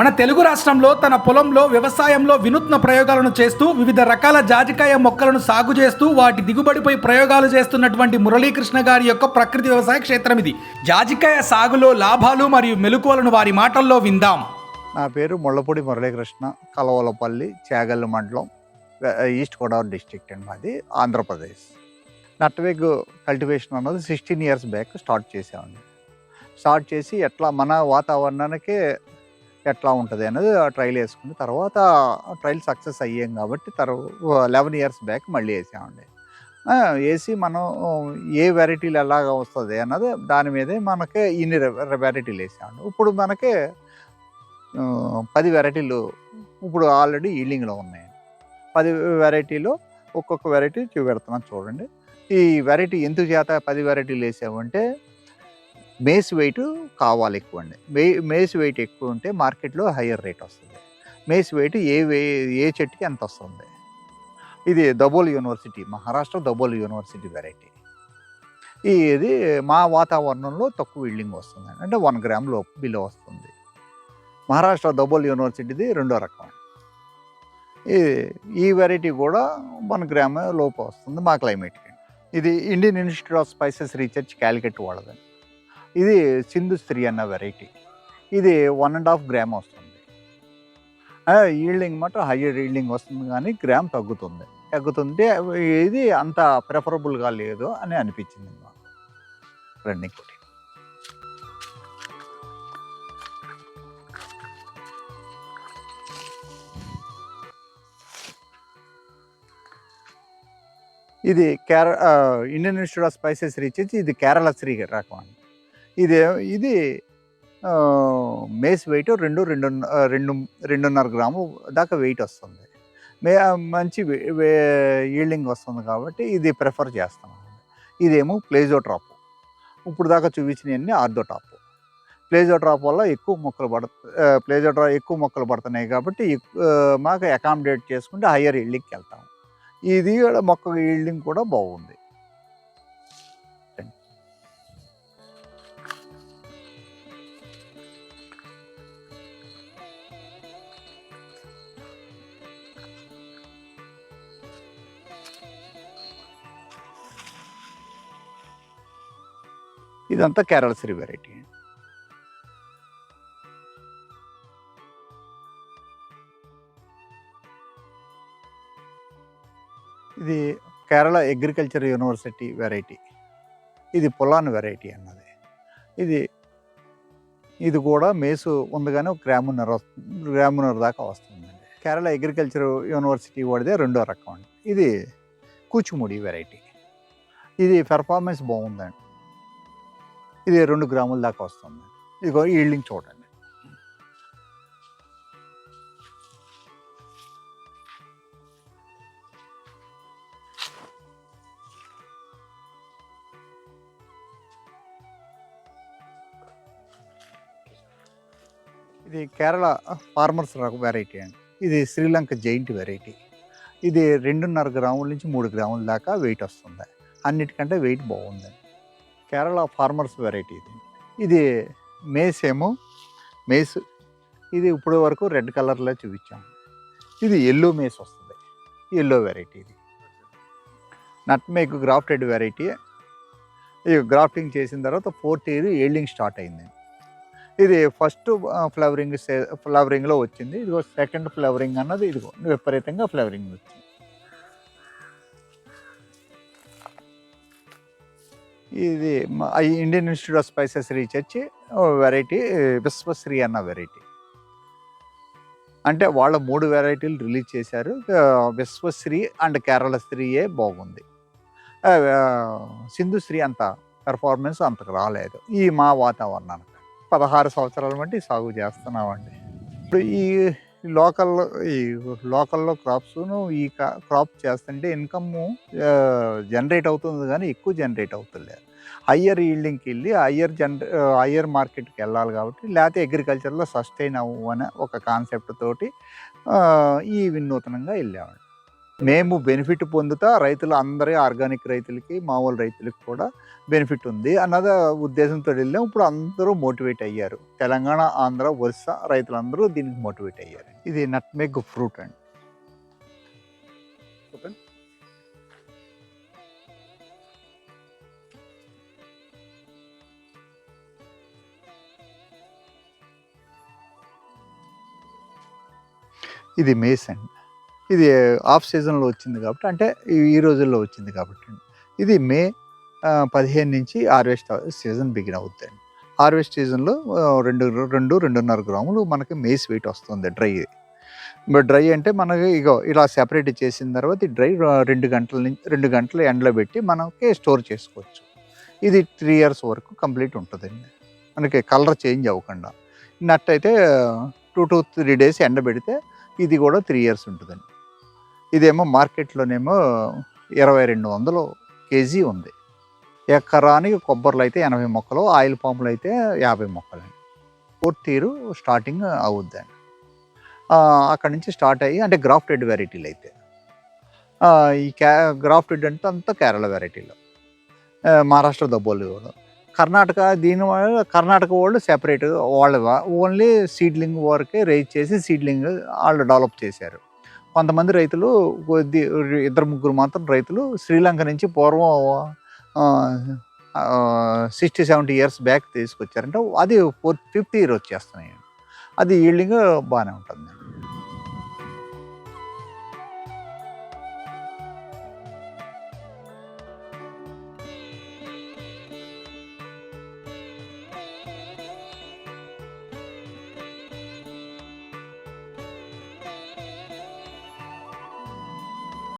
మన తెలుగు రాష్ట్రంలో తన పొలంలో వ్యవసాయంలో వినూత్న ప్రయోగాలను చేస్తూ వివిధ రకాల జాజికాయ మొక్కలను సాగు చేస్తూ వాటి దిగుబడిపై ప్రయోగాలు చేస్తున్నటువంటి మురళీకృష్ణ గారి యొక్క ప్రకృతి వ్యవసాయ క్షేత్రం ఇది. జాజికాయ సాగులో లాభాలు మరియు మెలకువలను వారి మాటల్లో విందాం. నా పేరు ముళ్ళపూడి మురళీకృష్ణ కలవలపల్లి చేగల్లు మండలం ఈస్ట్ గోదావరి డిస్ట్రిక్ట్ అండి మాది ఆంధ్రప్రదేశ్. నట్వేగ్ కల్టివేషన్ అన్నది సిక్స్టీన్ ఇయర్స్ బ్యాక్ స్టార్ట్ చేసామండి స్టార్ట్ చేసి ఎట్లా మన వాతావరణానికి ఎట్లా ఉంటుంది అనేది ట్రైల్ వేసుకుని తర్వాత ట్రైల్ సక్సెస్ అయ్యాం కాబట్టి తర్వాత లెవెన్ ఇయర్స్ బ్యాక్ మళ్ళీ వేసామండి. వేసి మనం ఏ వెరైటీలు ఎలాగ వస్తుంది అన్నది దాని మీదే మనకి ఇన్ని వెరైటీలు వేసామండి. ఇప్పుడు మనకి పది వెరైటీలు ఇప్పుడు ఆల్రెడీ ఈల్డింగ్లో ఉన్నాయి. పది వెరైటీలో ఒక్కొక్క వెరైటీ చూపెడుతున్నాను చూడండి. ఈ వెరైటీ ఎందుకు చేత పది వెరైటీలు వేసామంటే మేస్ వెయిట్ కావాలి ఎక్కువ అండి మే మేస్ వెయిట్ ఎక్కువ ఉంటే మార్కెట్లో హయ్యర్ రేట్ వస్తుంది. మేస్ వెయిట్ ఏ వే ఏ చెట్టుకి ఎంత వస్తుంది ఇది Dabol university Maharashtra Dabol university variety. ఇది మా వాతావరణంలో తక్కువ ఈల్డింగ్ వస్తుంది అంటే వన్ గ్రామ్లో బిలో వస్తుంది. మహారాష్ట్ర దబోల్ యూనివర్సిటీది రెండో రకం. ఈ ఈ వెరైటీ కూడా వన్ గ్రామ్ లోపు వస్తుంది మా క్లైమేట్కి. ఇది Indian Institute of Spices Research Calicut వాళ్ళదండి. ఇది సింధు స్త్రీ అన్న వెరైటీ ఇది వన్ అండ్ హాఫ్ గ్రామ్ వస్తుంది. ఈల్డింగ్ మాత్రం హయ్యర్ ఈల్డింగ్ వస్తుంది కానీ గ్రామ్ తగ్గుతుంది. తగ్గుతుంటే ఇది అంత ప్రిఫరబుల్గా లేదు అని అనిపించింది మాకు రన్నింగ్ ఒకటి ఇది కేర Indian Institute of Spices research ఇది కేరళ శ్రీ రకం అండి. ఇది ఇది మేస్ వెయిట్ రెండు రెండు రెండు రెండున్నర గ్రాము దాకా వెయిట్ వస్తుంది. మే మంచి ఈల్డింగ్ వస్తుంది కాబట్టి ఇది ప్రిఫర్ చేస్తాం ఇదేమో ప్లేజో ట్రాప్ ఇప్పుడు దాకా చూపించినవన్నీ ఆర్దో టాప్ ప్లేజో డ్రాప్ వల్ల ఎక్కువ మొక్కలు పడ ప్లేజో డ్రాప్ ఎక్కువ మొక్కలు పడుతున్నాయి కాబట్టి మాకు అకామిడేట్ చేసుకుంటే హయ్యర్ ఈల్డింగ్కి వెళ్తాం. ఇది మొక్క ఈల్డింగ్ కూడా బాగుంది. ఇదంతా కేరళ శ్రీ వెరైటీ ఇది కేరళ అగ్రికల్చర్ యూనివర్సిటీ వెరైటీ ఇది పొలాన్ వెరైటీ అన్నది. ఇది ఇది కూడా మేసు ఉంది ఒక గ్రామున్నర గ్రామున్నర దాకా వస్తుందండి. కేరళ అగ్రికల్చర్ యూనివర్సిటీ వాడిదే రెండో రకం అండి. ఇది కూచిమూడి వెరైటీ ఇది పెర్ఫార్మెన్స్ బాగుందండి. ఇది రెండు గ్రాముల దాకా వస్తుంది. ఇదిగో ఈల్డింగ్ చూడండి. ఇది కేరళ ఫార్మర్స్ రకం వెరైటీ అండి. ఇది శ్రీలంక జైంట్ వెరైటీ. ఇది రెండున్నర గ్రాముల నుంచి మూడు గ్రాముల దాకా వెయిట్ వస్తుంది. అన్నిటికంటే వెయిట్ బాగుందండి. కేరళ ఫార్మర్స్ వెరైటీ ఇది. ఇది మేస్ ఏమో మేస్ ఇది ఇప్పుడు వరకు రెడ్ కలర్లో చూపించాం ఇది ఎల్లో మేస్ వస్తుంది. ఎల్లో వెరైటీ ఇది. నట్ మేక్ గ్రాఫ్టెడ్ వెరైటీ ఇది గ్రాఫ్టింగ్ చేసిన తర్వాత ఫోర్త్ ఇయర్ ఏల్డింగ్ స్టార్ట్ అయింది. ఇది ఫస్ట్ ఫ్లవరింగ్ ఫ్లవరింగ్లో వచ్చింది. ఇదిగో సెకండ్ ఫ్లవరింగ్ అన్నది ఇదిగో విపరీతంగా ఫ్లవరింగ్ వచ్చింది. ఇది Indian Institute of Spices Research variety Vishwashree అన్న వెరైటీ అంటే వాళ్ళ మూడు వెరైటీలు రిలీజ్ చేశారు. విశ్వశ్రీ అండ్ కేరళ శ్రీయే బాగుంది. సింధు శ్రీ అంత పెర్ఫార్మెన్స్ అంతకు రాలేదు. ఈ మా వాతావరణానికి. పదహారు సంవత్సరాల బట్టి సాగు చేస్తున్నామండి. ఇప్పుడు ఈ లోకల్లో ఈ లోకల్లో క్రాప్స్ను ఈ క్రాప్ చేస్తుంటే ఇన్కమ్ జనరేట్ అవుతుంది కానీ ఎక్కువ జనరేట్ అవుతుంది హయ్యర్ ఈల్డింగ్కి వెళ్ళి హయ్యర్ జనరే హయ్యర్ మార్కెట్కి వెళ్ళాలి కాబట్టి లేకపోతే అగ్రికల్చర్లో సస్టైన్ అవ్వు అనే ఒక కాన్సెప్ట్ తోటి ఈ వినూతనంగా వెళ్ళేవాడు మేము బెనిఫిట్ పొందుతా రైతులు అందరి ఆర్గానిక్ రైతులకి మామూలు రైతులకి కూడా బెనిఫిట్ ఉంది అన్నది ఉద్దేశంతో వెళ్ళాం. ఇప్పుడు అందరూ మోటివేట్ అయ్యారు. తెలంగాణ ఆంధ్ర ఒరిస్సా రైతులందరూ దీనికి మోటివేట్ అయ్యారు. ఇది నట్మెగ్ ఫ్రూట్ అండి. ఇది మేస్ అండి ఇది ఆఫ్ సీజన్లో వచ్చింది కాబట్టి అంటే ఈ- రోజుల్లో వచ్చింది కాబట్టి. ఇది మే పదిహేను నుంచి హార్వెస్ట్ సీజన్ బిగిన్ అవుతుంది హార్వెస్ట్ సీజన్లో రెండు రెండు రెండున్నర గ్రాములు మనకి మేస్ వెయిట్ వస్తుంది డ్రై. బట్ డ్రై అంటే మనకి ఇగో ఇలా సెపరేట్ చేసిన తర్వాత డ్రై రెండు గంటల నుంచి రెండు గంటలు ఎండలో పెట్టి మనకి స్టోర్ చేసుకోవచ్చు. ఇది త్రీ ఇయర్స్ వరకు కంప్లీట్ ఉంటుందండి. మనకి కలర్ చేంజ్ అవ్వకుండా. నట్ అయితే టూ టు త్రీ డేస్ ఎండబెడితే ఇది కూడా త్రీ ఇయర్స్ ఉంటుందండి. ఇదేమో మార్కెట్లోనేమో ఇరవై రెండు వందలు కేజీ ఉంది. ఎకరానికి కొబ్బరిలో అయితే ఎనభై మొక్కలు ఆయిల్ పాములు అయితే యాభై మొక్కలు. అండి ఫోర్త్ స్టార్టింగ్ అవుద్దండి అక్కడ నుంచి స్టార్ట్ అయ్యి అంటే గ్రాఫ్టెడ్ వెరైటీలు అయితే. ఈ క్యా గ్రాఫ్టెడ్ అంటే అంతా కేరళ వెరైటీలు. మహారాష్ట్ర దబ్బోలు కూడా కర్ణాటక దీని వల్ల కర్ణాటక వాళ్ళు సెపరేట్ వాళ్ళ ఓన్లీ సీడ్లింగ్ వరకే రైజ్ చేసి సీడ్లింగ్ వాళ్ళు డెవలప్ చేశారు. కొంతమంది రైతులు కొద్ది ఇద్దరు ముగ్గురు మాత్రం రైతులు శ్రీలంక నుంచి పూర్వం సిక్స్టీ సెవెంటీ ఇయర్స్ బ్యాక్ తీసుకొచ్చారంటే అది ఫోర్త్ ఫిఫ్త్ ఇయర్ వచ్చేస్తున్నాయి. అది ఈల్డింగ్ బాగానే ఉంటుంది.